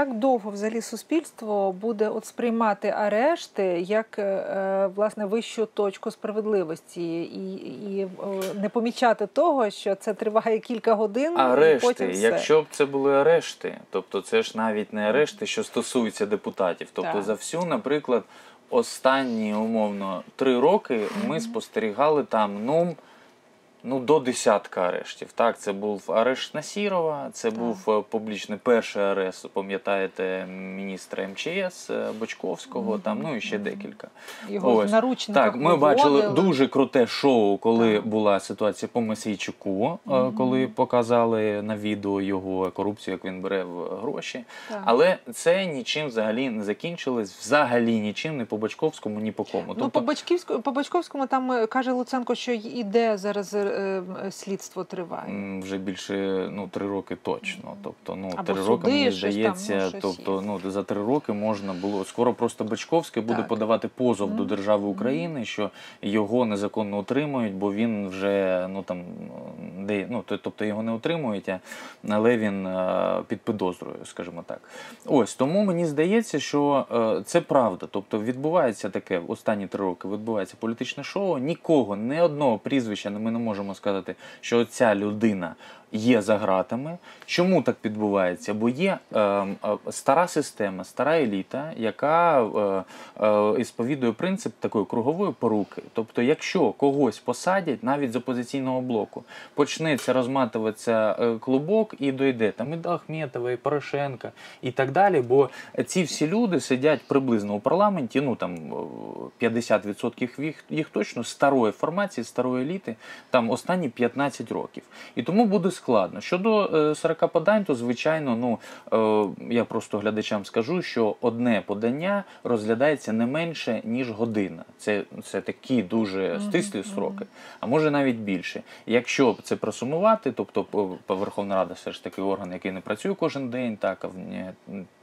Як довго взагалі суспільство буде от сприймати арешти як е, власне вищу точку справедливості і, і е, не помічати того, що це триває кілька годин, і Арешти, потім все. якщо б це були арешти, тобто це ж навіть не арешти, що стосуються депутатів. Тобто Так. за всю, наприклад, останні умовно три роки ми спостерігали там ну. Ну, до десятка арештів. Так, це був арешт Насірова, це Так. був е, публічний перший арешт, пам'ятаєте, міністра МЧС е, Бочковського, Мгм. там, ну і ще декілька. Його Ось. Так, ми бачили дуже круте шоу, коли Так. була ситуація по Месійчуку, е, Мгм. коли показали на відео його корупцію, як він бере в гроші. Так. Але це нічим взагалі не закінчилось, взагалі нічим, ні по Бочковському, ні по кому. Ну, Тобто, по Бачковському там е, каже Луценко, що й- іде зараз е, е, слідство триває. вже більше ну три роки точно. Тобто, ну Або три роки мені там, здається. ну, тобто, є. ну за три роки можна було скоро. Просто Бочковський буде Так. подавати позов до держави України, що його незаконно утримують, бо він вже ну там де ну тобто його не утримують, але він е, під підозрою, скажімо так. Ось тому мені здається, що е, це правда. Тобто відбувається таке останні три роки. Відбувається політичне шоу. Нікого, не одного прізвища ми не можемо сказати, що ця людина. Є за гратами. Чому так відбувається? Бо є е, е, стара система, стара еліта, яка е, е, ісповідує принцип такої кругової поруки. Тобто, якщо когось посадять навіть з опозиційного блоку, почнеться розматуватися е, клубок і дойде там і до Ахметова, і Порошенка, і так далі. Бо ці всі люди сидять приблизно у парламенті. Ну там е, 50% їх, їх точно старої формації, старої еліти, там останні 15 років. І тому буде складно. Щодо е, 40 подань, то звичайно, ну е, я просто глядачам скажу, що одне подання розглядається не менше ніж година. Це, це такі дуже стислі сроки, а може навіть більше. Якщо це просумувати, тобто Верховна Рада все ж таки орган, який не працює кожен день, так а в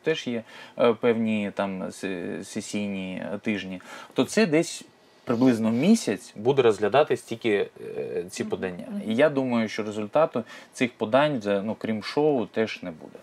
теж є е, певні там сесійні тижні, то це десь. Приблизно місяць буде розглядатись тільки е, ці подання. І я думаю, що результату цих подань, ну крім шоу, теж не буде.